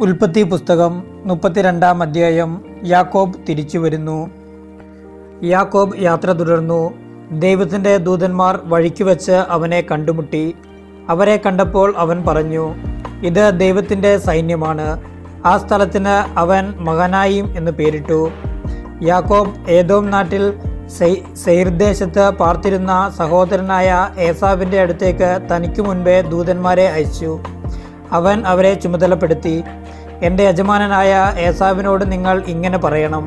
ഉൽപ്പത്തി പുസ്തകം മുപ്പത്തിരണ്ടാം അധ്യായം യാക്കോബ് തിരിച്ചു വരുന്നു. യാക്കോബ് യാത്ര തുടർന്നു. ദൈവത്തിന്റെ ദൂതന്മാർ വഴിക്ക് വെച്ച് അവനെ കണ്ടുമുട്ടി. അവരെ കണ്ടപ്പോൾ അവൻ പറഞ്ഞു ഇത് ദൈവത്തിന്റെ സൈന്യമാണ്. ആ സ്ഥലത്തിന് അവൻ മകനായും എന്ന് പേരിട്ടു. യാക്കോബ് ഏതോം നാട്ടിൽ സെയ്- സെയിർ പാർത്തിരുന്ന സഹോദരനായ ഏസാവിന്റെ അടുത്തേക്ക് തനിക്ക് മുൻപേ ദൂതന്മാരെ അയച്ചു. അവൻ അവരെ ചുമതലപ്പെടുത്തി. എന്റെ യജമാനനായ ഏസാവിനോട് നിങ്ങൾ ഇങ്ങനെ പറയണം.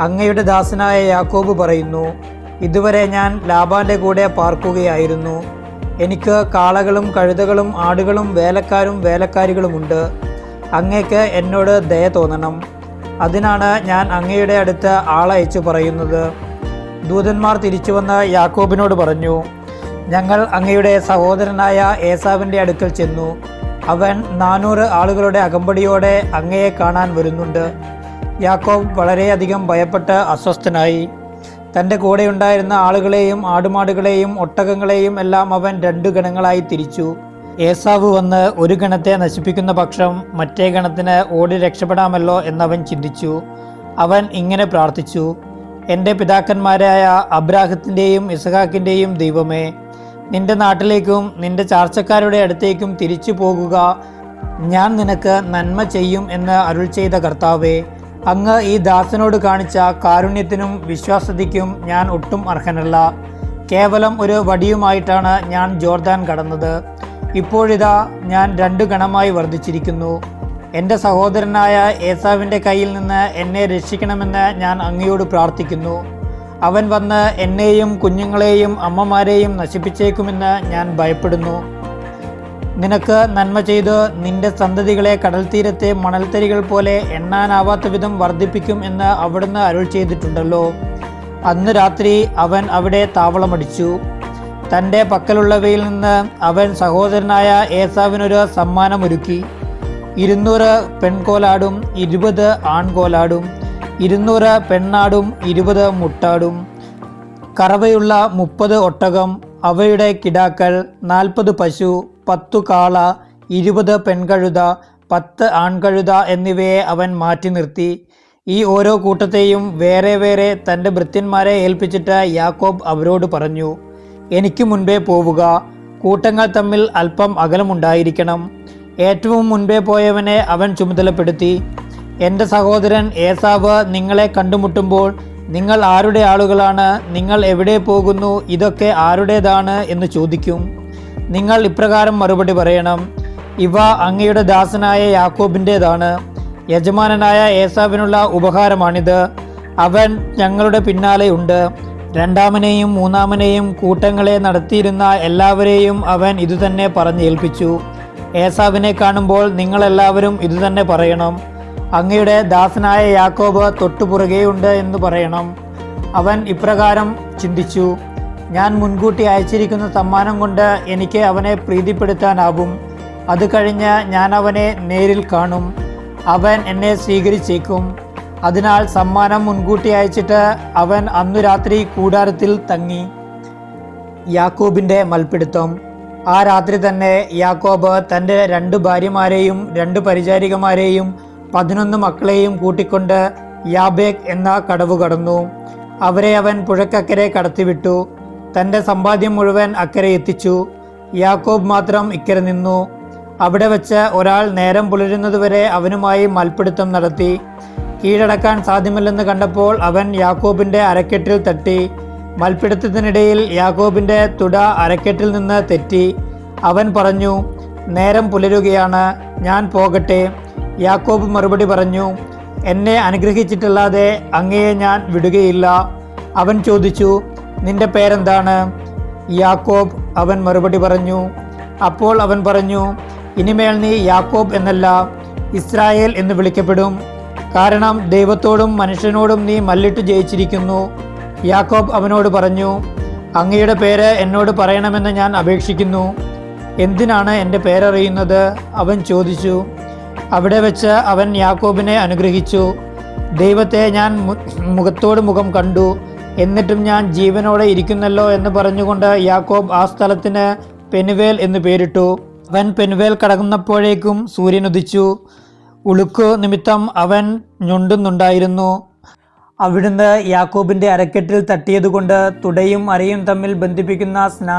അങ്ങയുടെ ദാസനായ യാക്കോബ് പറയുന്നു ഇതുവരെ ഞാൻ ലാബാന്റെ കൂടെ പാർക്കുകയായിരുന്നു. എനിക്ക് കാളകളും കഴുതകളും ആടുകളും വേലക്കാരും വേലക്കാരികളുമുണ്ട് അങ്ങേക്ക് എന്നോട് ദയ തോന്നണം. അതിനാണ് ഞാൻ അങ്ങയുടെ അടുത്ത് ആളയച്ചു പറയുന്നത്. ദൂതന്മാർ തിരിച്ചു വന്ന യാക്കോബിനോട് പറഞ്ഞു ഞങ്ങൾ അങ്ങയുടെ സഹോദരനായ ഏസാവിന്റെ അടുക്കൽ ചെന്നു. അവൻ നാനൂറ് ആളുകളുടെ അകമ്പടിയോടെ അങ്ങയെ കാണാൻ വരുന്നുണ്ട്. യാക്കോബ് വളരെയധികം ഭയപ്പെട്ട് അസ്വസ്ഥനായി. തന്റെ കൂടെയുണ്ടായിരുന്ന ആളുകളെയും ആടുമാടുകളെയും ഒട്ടകങ്ങളെയും എല്ലാം അവൻ രണ്ട് ഗണങ്ങളായി തിരിച്ചു. ഏസാവ് വന്ന് ഒരു ഗണത്തെ നശിപ്പിക്കുന്ന പക്ഷം മറ്റേ ഗണത്തിന് ഓടി രക്ഷപ്പെടാമല്ലോ എന്നവൻ ചിന്തിച്ചു. അവൻ ഇങ്ങനെ പ്രാർത്ഥിച്ചു എന്റെ പിതാക്കന്മാരായ അബ്രാഹത്തിന്റെയും ഇസഹാക്കിന്റെയും ദൈവമേ നിന്റെ നാട്ടിലേക്കും നിന്റെ ചാർച്ചക്കാരുടെ അടുത്തേക്കും തിരിച്ചു പോകുക. ഞാൻ നിനക്ക് നന്മ ചെയ്യും എന്ന് അരുൾ ചെയ്ത കർത്താവേ അങ്ങ് ഈ ദാസനോട് കാണിച്ച കാരുണ്യത്തിനും വിശ്വാസതയ്ക്കും ഞാൻ ഒട്ടും അർഹനല്ല. കേവലം ഒരു വടിയുമായിട്ടാണ് ഞാൻ ജോർദാൻ കടന്നത്. ഇപ്പോഴിതാ ഞാൻ രണ്ടു ഗണമായി വർദ്ധിച്ചിരിക്കുന്നു. എന്റെ സഹോദരനായ ഏസാവിന്റെ കയ്യിൽ നിന്ന് എന്നെ രക്ഷിക്കണമെന്ന് ഞാൻ അങ്ങയോട് പ്രാർത്ഥിക്കുന്നു. അവൻ വന്ന് എന്നെയും കുഞ്ഞുങ്ങളെയും അമ്മമാരെയും നശിപ്പിച്ചേക്കുമെന്ന് ഞാൻ ഭയപ്പെടുന്നു. നിനക്ക് നന്മ ചെയ്ത് നിന്റെ സന്തതികളെ കടൽ തീരത്തെ മണൽത്തരികൾ പോലെ എണ്ണാനാവാത്ത വിധം വർദ്ധിപ്പിക്കും എന്ന് അവിടുന്ന് അരുൾ ചെയ്തിട്ടുണ്ടല്ലോ. അന്ന് രാത്രി അവൻ അവിടെ താവളമടിച്ചു. തന്റെ പക്കലുള്ളവയിൽ നിന്ന് അവൻ സഹോദരനായ ഏസാവിനൊരു സമ്മാനമൊരുക്കി. ഇരുന്നൂറ് പെൺകോലാടും ഇരുപത് ആൺകോലാടും. ഇരുന്നൂറ് പെണ്ണാടും ഇരുപത് മുട്ടാടും. കറവയുള്ള മുപ്പത് ഒട്ടകം അവയുടെ കിടാക്കൾ നാൽപ്പത് പശു പത്തു കാള ഇരുപത് പെൺകഴുത പത്ത് ആൺകഴുത എന്നിവയെ അവൻ മാറ്റി നിർത്തി. ഈ ഓരോ കൂട്ടത്തെയും വേറെ വേറെ തന്റെ ഭൃത്യന്മാരെ ഏൽപ്പിച്ചിട്ട് യാക്കോബ് അവരോട് പറഞ്ഞു എനിക്ക് മുൻപേ പോവുക. കൂട്ടങ്ങൾ തമ്മിൽ അല്പം അകലമുണ്ടായിരിക്കണം. ഏറ്റവും മുൻപേ പോയവനെ അവൻ ചുമതലപ്പെടുത്തി. എന്റെ സഹോദരൻ ഏസാവ് നിങ്ങളെ കണ്ടുമുട്ടുമ്പോൾ നിങ്ങൾ ആരുടെ ആളുകളാണ്? നിങ്ങൾ എവിടെ പോകുന്നു? ഇതൊക്കെ ആരുടേതാണ് എന്ന് ചോദിക്കും. നിങ്ങൾ ഇപ്രകാരം മറുപടി പറയണം. ഇവ അങ്ങയുടെ ദാസനായ യാക്കോബിന്റേതാണ് യജമാനനായ ഏസാവിനുള്ള ഉപഹാരമാണിത്. അവൻ ഞങ്ങളുടെ പിന്നാലെ ഉണ്ട്. രണ്ടാമനെയും മൂന്നാമനെയും കൂട്ടങ്ങളെ നടത്തിയിരുന്ന എല്ലാവരെയും അവൻ ഇതുതന്നെ പറഞ്ഞേൽപ്പിച്ചു. ഏസാവിനെ കാണുമ്പോൾ നിങ്ങളെല്ലാവരും ഇതുതന്നെ പറയണം. അങ്ങയുടെ ദാസനായ യാക്കോബ് തൊട്ടുപുറകെയുണ്ട് എന്ന് പറയണം. അവൻ ഇപ്രകാരം ചിന്തിച്ചു ഞാൻ മുൻകൂട്ടി അയച്ചിരിക്കുന്ന സമ്മാനം കൊണ്ട് എനിക്ക് അവനെ പ്രീതിപ്പെടുത്താനാകും അത് കഴിഞ്ഞ് ഞാൻ അവനെ നേരിൽ കാണും. അവൻ എന്നെ സ്വീകരിച്ചേക്കും. അതിനാൽ സമ്മാനം മുൻകൂട്ടി അയച്ചിട്ട് അവൻ അന്നു രാത്രി കൂടാരത്തിൽ തങ്ങി. യാക്കോബിന്റെ മൽപ്പിടുത്തം. ആ രാത്രി തന്നെ യാക്കോബ് തന്റെ രണ്ട് ഭാര്യമാരെയും രണ്ട് പരിചാരികമാരെയും പതിനൊന്ന് മക്കളെയും കൂട്ടിക്കൊണ്ട് യാബേക് എന്ന കടവ് കടന്നു. അവരെ അവൻ പുഴക്കക്കരെ കടത്തിവിട്ടു. തന്റെ സമ്പാദ്യം മുഴുവൻ അക്കരെ എത്തിച്ചു. യാക്കോബ് മാത്രം ഇക്കരെ നിന്നു. അവിടെ വെച്ച് ഒരാൾ നേരം പുലരുന്നതുവരെ അവനുമായി മൽപ്പിടുത്തം നടത്തി. കീഴടക്കാൻ സാധ്യമല്ലെന്ന് കണ്ടപ്പോൾ അവൻ യാക്കോബിന്റെ അരക്കെട്ടിൽ തട്ടി. മൽപ്പിടുത്തത്തിനിടയിൽ യാക്കോബിന്റെ തുട അരക്കെട്ടിൽ നിന്ന് തെറ്റി. അവൻ പറഞ്ഞു നേരം പുലരുകയാണ്. ഞാൻ പോകട്ടെ. യാക്കോബ് മറുപടി പറഞ്ഞു എന്നെ അനുഗ്രഹിച്ചിട്ടല്ലാതെ അങ്ങയെ ഞാൻ വിടുകയില്ല. അവൻ ചോദിച്ചു നിന്റെ പേരെന്താണ്? യാക്കോബ് അവൻ മറുപടി പറഞ്ഞു അപ്പോൾ അവൻ പറഞ്ഞു ഇനിമേൽ നീ യാക്കോബ് എന്നല്ല ഇസ്രായേൽ എന്ന് വിളിക്കപ്പെടും. കാരണം ദൈവത്തോടും മനുഷ്യനോടും നീ മല്ലിട്ട് ജയിച്ചിരിക്കുന്നു. യാക്കോബ് അവനോട് പറഞ്ഞു അങ്ങയുടെ പേര് എന്നോട് പറയണമെന്ന് ഞാൻ അപേക്ഷിക്കുന്നു. എന്തിനാണ് എന്റെ പേരറിയുന്നത്? അവൻ ചോദിച്ചു അവിടെ വെച്ച് അവൻ യാക്കോബിനെ അനുഗ്രഹിച്ചു. ദൈവത്തെ ഞാൻ മുഖത്തോട് മുഖം കണ്ടു. എന്നിട്ടും ഞാൻ ജീവനോടെ ഇരിക്കുന്നല്ലോ എന്ന് പറഞ്ഞുകൊണ്ട് യാക്കോബ് ആ സ്ഥലത്തിന് പെനുവേൽ എന്ന് പേരിട്ടു. അവൻ പെനുവേൽ കടക്കുന്നപ്പോഴേക്കും സൂര്യൻ ഉദിച്ചു. ഉളുക്കു നിമിത്തം അവൻ ഞൊണ്ടുന്നുണ്ടായിരുന്നു. അവിടുന്ന് യാക്കോബിന്റെ അരക്കെട്ടിൽ തട്ടിയതുകൊണ്ട് തുടയും അരയും തമ്മിൽ ബന്ധിപ്പിക്കുന്ന സ്നാ